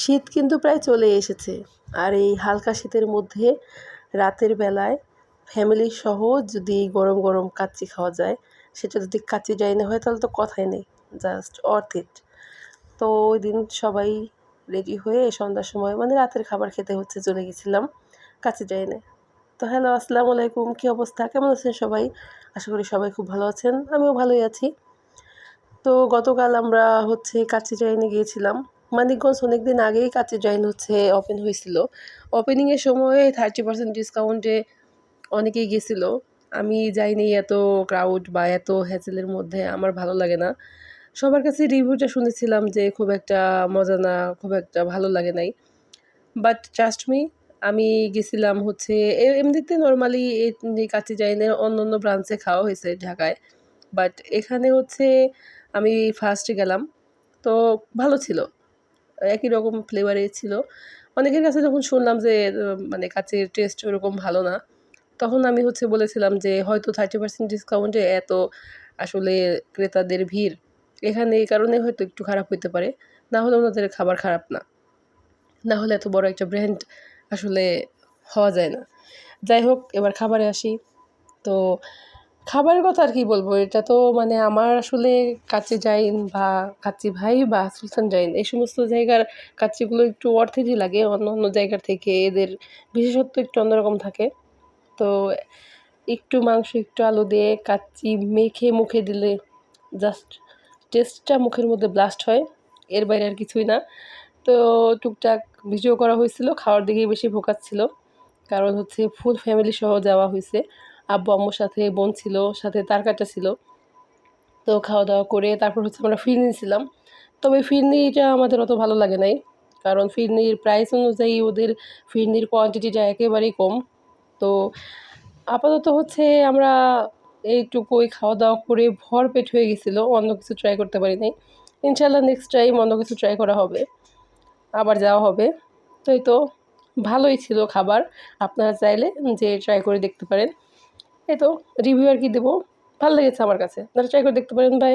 শীত কিন্তু প্রায় চলে এসেছে। আর এই হালকা শীতের মধ্যে রাতের বেলায় ফ্যামিলি সহ যদি গরম গরম কাচ্চি খাওয়া যায়, সেটা যদি কাচ্চি ডাইনে হয়, তাহলে তো কথাই নেই জাস্ট অর্থ ইট তো ওই দিন সবাই রেডি হয়ে সন্ধ্যার সময় মানে রাতের খাবার খেতে হচ্ছে, চলে গেছিলাম কাচ্চি ডাইনে তো হ্যালো আসসালামু আলাইকুম, কী অবস্থা? কেমন আছেন সবাই? আশা করি সবাই খুব ভালো আছেন, আমিও ভালোই আছি। তো গতকাল আমরা হচ্ছে কাচ্চি ডাইনে গিয়েছিলাম। মানিকগঞ্জ অনেক দিন আগেই কাচের জয়েন হচ্ছে ওপেন হয়েছিল। ওপেনিংয়ের সময় থার্টি পার্সেন্ট ডিসকাউন্টে অনেকেই গেছিল। আমি যাইনি এত ক্রাউড বা এত হ্যাসেলের মধ্যে, আমার ভালো লাগে না। সবার কাছে রিভিউটা শুনেছিলাম যে খুব একটা মজা না, খুব একটা ভালো লাগে নাই। বাট ট্রাস্ট মি আমি গেছিলাম হচ্ছে এমনিতে নর্মালি এই কাচি জাইনের অন্য অন্য ব্রাঞ্চে খাওয়া হয়েছে ঢাকায়। বাট এখানে হচ্ছে আমি ফার্স্টে গেলাম। তো ভালো ছিল। একই রকম ফ্লেভারে ছিল। অনেকের কাছে যখন শুনলাম যে মানে কাচের টেস্ট ওরকম ভালো না, তখন আমি হচ্ছে বলেছিলাম যে, হয়তো থার্টি পার্সেন্ট ডিসকাউন্টে এত আসলে ক্রেতাদের ভিড়। এখানে এই কারণে হয়তো একটু খারাপ হইতে পারে, না হলে ওনাদের খাবার খারাপ না। না হলে এত বড় একটা ব্র্যান্ড আসলে হওয়া যায় না। যাই হোক, এবার খাবারে আসি। তো খাবারের কথা আর কি বলব? এটা তো মানে আমার আসলে কাচ্চি জাইন বা কাচ্চি ভাই বা সুলতান জাইন এই সমস্ত জায়গার কাচ্চিগুলো একটু অর্থেরই লাগে। অন্য অন্য জায়গার থেকে এদের বিশেষত্ব একটু অন্যরকম থাকে। তো একটু মাংস, একটু আলু দিয়ে কাচ্চি মেখে মুখে দিলে জাস্ট টেস্টটা মুখের মধ্যে ব্লাস্ট হয়। এর বাইরে আর কিছুই না। তো টুকটাক ভিডিও করা হয়েছিল, খাওয়ার দিকেই বেশি ফোকাস ছিল। কারণ হচ্ছে ফুল ফ্যামিলি সহ যাওয়া হয়েছে। আব্বু আম্মুর সাথে, বোন ছিল, সাথে তার কাটা ছিল। তো খাওয়া দাওয়া করে তারপর হচ্ছে আমরা ফিরনি ছিলাম। তবে ফিরনিটা আমাদের অত ভালো লাগে নাই। কারণ ফিরনির প্রাইস অনুযায়ী ওদের ফিরনির কোয়ান্টিটিটা একেবারেই কম। তো আপাতত হচ্ছে আমরা এইটুকুই খাওয়া দাওয়া করে ভর পেট হয়ে গেছিল। অন্য কিছু ট্রাই করতে পারি নাই ইনশাল্লাহ নেক্সট টাইম অন্য কিছু ট্রাই করা হবে। আবার যাওয়া হবে। তো এই তো ভালোই ছিল খাবার। আপনারা চাইলে যে ট্রাই করে দেখতে পারেন। এই তো রিভিউ আর কি দেবো। ভালো লেগেছে আমার কাছে। তাহলে ট্রাই করে দেখতে পারেন বাই